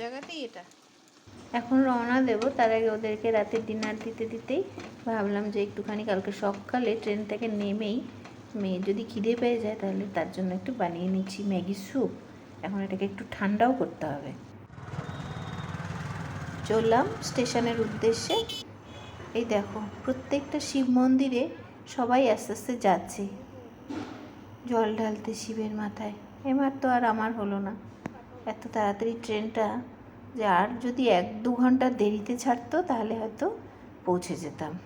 জায়গাতেই এটা। এখন রওনা দেব, তার আগে ওদেরকে রাতের ডিনার দিতে দিতেই ভাবলাম যে একটুখানি কালকে সকালে ট্রেন থেকে নেমেই মেয়ে যদি খিদে পেয়ে যায় তাহলে তার জন্য একটু বানিয়ে নিচ্ছি ম্যাগি স্যুপ। এখন এটাকে একটু ঠান্ডাও করতে হবে। চললাম স্টেশনের উদ্দেশ্যে। এই দেখো, প্রত্যেকটা শিব মন্দিরে সবাই আস্তে আস্তে যাচ্ছে। জল ঢালতে শিবের মাথায়। এবার তো আর আমার হলো না। এত তাড়াতাড়ি ট্রেনটা যে আর যদি এক দু ঘণ্টা দেরিতে ছাড়তো, তাহলে হয়তো পৌঁছে যেতাম।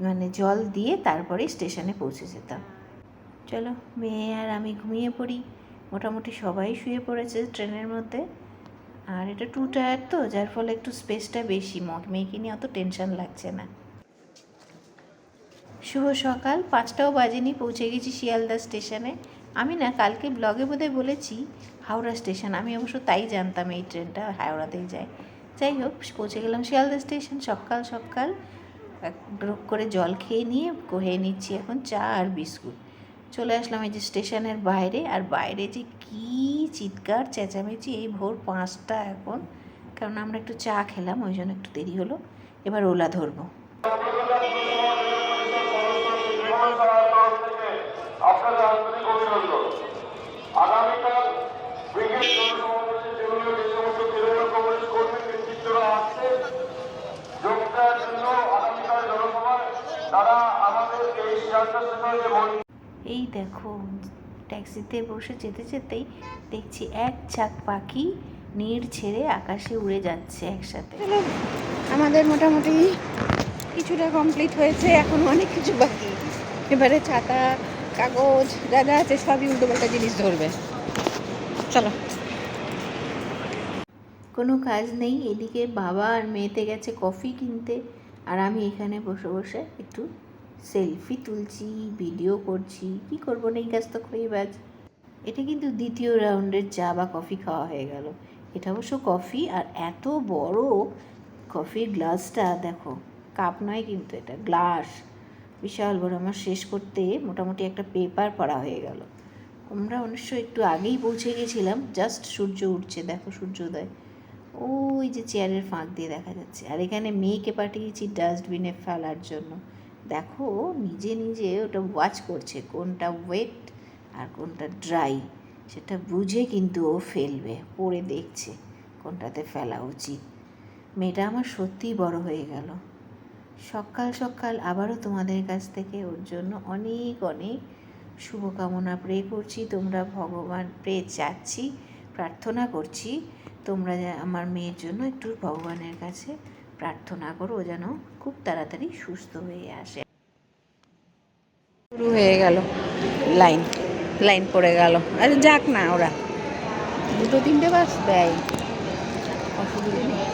মানে জল দিয়ে তারপরে স্টেশনে পৌঁছে যেতাম। চলো, মেয়ে আর আমি ঘুমিয়ে পড়ি। মোটামুটি সবাই শুয়ে পড়েছে ট্রেনের মধ্যে। আর এটা টু টায়ার তো, যার ফলে একটু স্পেসটা বেশি। মেয়েকে নিয়ে অত টেনশন লাগছে না। শুভ সকাল, পাঁচটাও বাজেনি, পৌঁছে গেছি শিয়ালদা স্টেশনে। আমি না, কালকে ব্লগে বোধহয় বলেছি, হাওড়া স্টেশন। আমি অবশ্য তাই জানতাম এই ট্রেনটা হাওড়াতেই যায়। যাই হোক, পৌঁছে গেলাম শিয়ালদা স্টেশন, সকাল সকাল। ড্রপ করে জল খেয়ে নিয়ে খেয়ে নিচ্ছি এখন চা আর বিস্কুট। চলে আসলাম এই যে স্টেশনের বাইরে, আর বাইরে যে কী চিৎকার, চেঁচামেচি, এই ভোর পাঁচটা এখন। কারণ আমরা একটু চা খেলাম, ওই জন্য একটু দেরি হলো। এবার ওলা ধরবো। এই দেখো ট্যাক্সিতে বসে যেতে যেতেই দেখছি এক ঝাঁক পাখি নীড় ছেড়ে আকাশে উড়ে যাচ্ছে একসাথে। আমাদের মোটামুটি কিছুটা কমপ্লিট হয়েছে এখন অনেক কিছু বাকি। এবারে ছাতা কাগজ যা যা আছে সবই উল্টোপাল্টা জিনিস ধরবে। চলো। কোনো কাজ নেই এদিকে বাবা আর মেয়েতে গেছে কফি কিনতে আর আমি এখানে বসে বসে একটু সেলফি তুলছি, ভিডিও করছি, কি করব নেই তো বাজ। এটা কিন্তু দ্বিতীয় রাউন্ডের চা বা কফি খাওয়া হয়ে গেল। এটা অবশ্য কফি আর এত বড় কফির গ্লাসটা, দেখো, কাপ নয় কিন্তু এটা গ্লাস। বিশাল বড়, আমার শেষ করতে মোটামুটি একটা পেপার পড়া হয়ে গেল। আমরা অবশ্য একটু আগেই পৌঁছে গেছিলাম, জাস্ট সূর্য উঠছে, দেখো সূর্যোদয়। ওই যে চেয়ারের ফাঁক দিয়ে দেখা যাচ্ছে। আর এখানে মেয়েকে পাঠিয়েছি ডাস্টবিনে ফেলার জন্য। দেখো নিজে নিজে ওটা ওয়াচ করছে, কোনটা ওয়েট আর কোনটা ড্রাই সেটা বুঝে কিন্তু ও ফেলবে পড়ে দেখছে কোনটাতে ফেলা উচিত। মেয়েটা আমার সত্যিই বড় হয়ে গেল। সকাল সকাল আবারও তোমাদের কাছ থেকে ওর জন্য অনেক অনেক শুভকামনা। প্রে করছি, তোমরা ভগবান, প্রে চাচ্ছি, প্রার্থনা করছি, তোমরা আমার মেয়ের জন্য একটু ভগবানের কাছে প্রার্থনা করো যেন খুব তাড়াতাড়ি সুস্থ হয়ে আসে। শুরু হয়ে গেল লাইন। লাইন পড়ে গেল। আরে যাক না ওরা। দুটো তিনটে বাস দেয়। অসুবিধা নেই।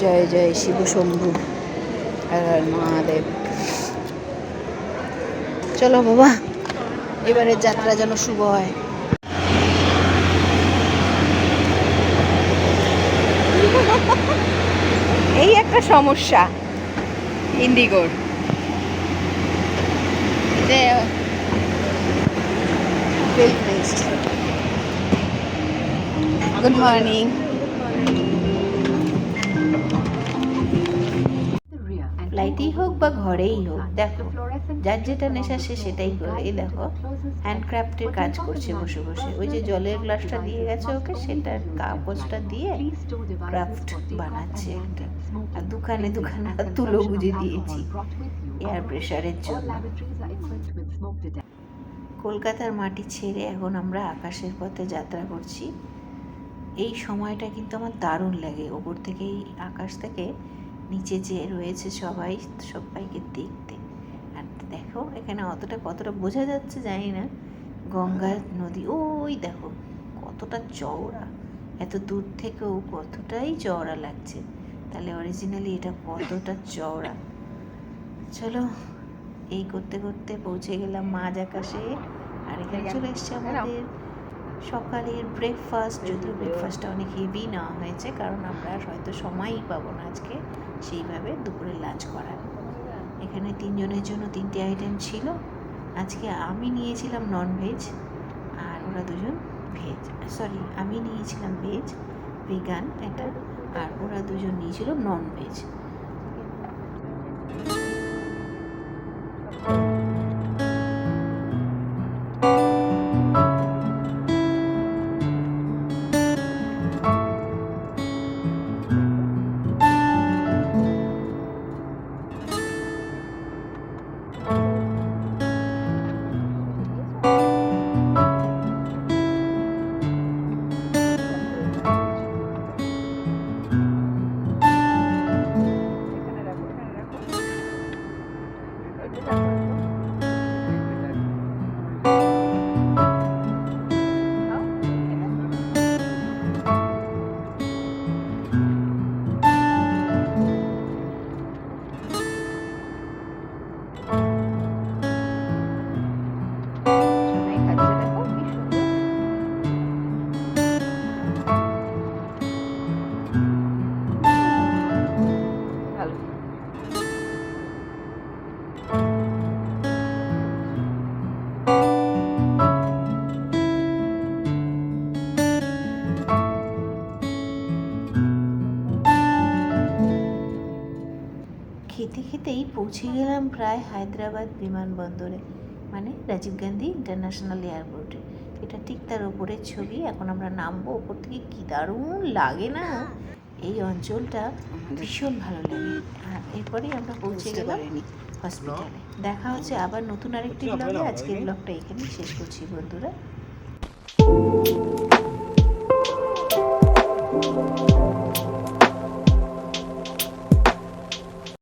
জয় জয় শিব শম্ভু। হর মহাদেব। চলো বাবা, এবারের যাত্রা যেন শুভ হয় এই একটা সমস্যা ইন্ডিগোর গুড মর্নিং ফ্লাইটেই হোক বা ঘরেই হোক দেখো যার যেটা নেশা সে সেটাই করে এই দেখো হ্যান্ডক্রাফটের কাজ করছে বসে বসে। ওই যে জলের গ্লাসটা দিয়ে গেছে ওকে সেটার কাগজটা দিয়ে ক্রাফট বানাচ্ছে একটা। আর দোকানে দোকানে তুলো গুজে দিয়েছি। এয়ার প্রেশারের জন্য। কলকাতার মাটি ছেড়ে এখন আমরা আকাশের পথে যাত্রা করছি। এই সময়টা কিন্তু আমার দারুণ লাগে। ওপর থেকে এই আকাশ থেকে নিচে যে রয়েছে সবাই সবাইকে দেখতে। আর দেখো এখানে অতটা কতটা বোঝা যাচ্ছে জানি না। গঙ্গা নদী ওই দেখো কতটা চওড়া। এত দূর থেকেও কতটাই চওড়া লাগছে। তাহলে অরিজিনালি এটা কতটা চওড়া? চলো এই করতে করতে পৌঁছে গেলাম মাঝ আকাশে। আর এখানে চলে এসছে আমাদের সকালের ব্রেকফাস্ট যদিও ব্রেকফাস্টটা অনেক হেভি নেওয়া হয়েছে কারণ আমরা হয়তো সময়ই পাবো না আজকে সেইভাবে দুপুরে লাঞ্চ করার। এখানে তিনজনের জন্য তিনটে আইটেম ছিল। আজকে আমি নিয়েছিলাম ননভেজ আর ওরা দুজন ভেজ সরি আমি নিয়েছিলাম ভেজ ভেগান এটা আর ওরা দুজন নিয়েছিল নন পৌঁছে গেলাম প্রায় হায়দ্রাবাদ বিমানবন্দরে মানে রাজীব গান্ধী ইন্টারন্যাশনাল এয়ারপোর্টে। এটা ঠিক তার ওপরের ছবি এখন আমরা নামবো ওপর থেকে। কি দারুণ লাগে না? এই অঞ্চলটা ভীষণ ভালো লাগে। আর এরপরেই আমরা পৌঁছে গেলাম হসপিটালে। দেখা হচ্ছে আবার নতুন আরেকটি ব্লগে আজকের ব্লগটা এখানেই শেষ করছি বন্ধুরা।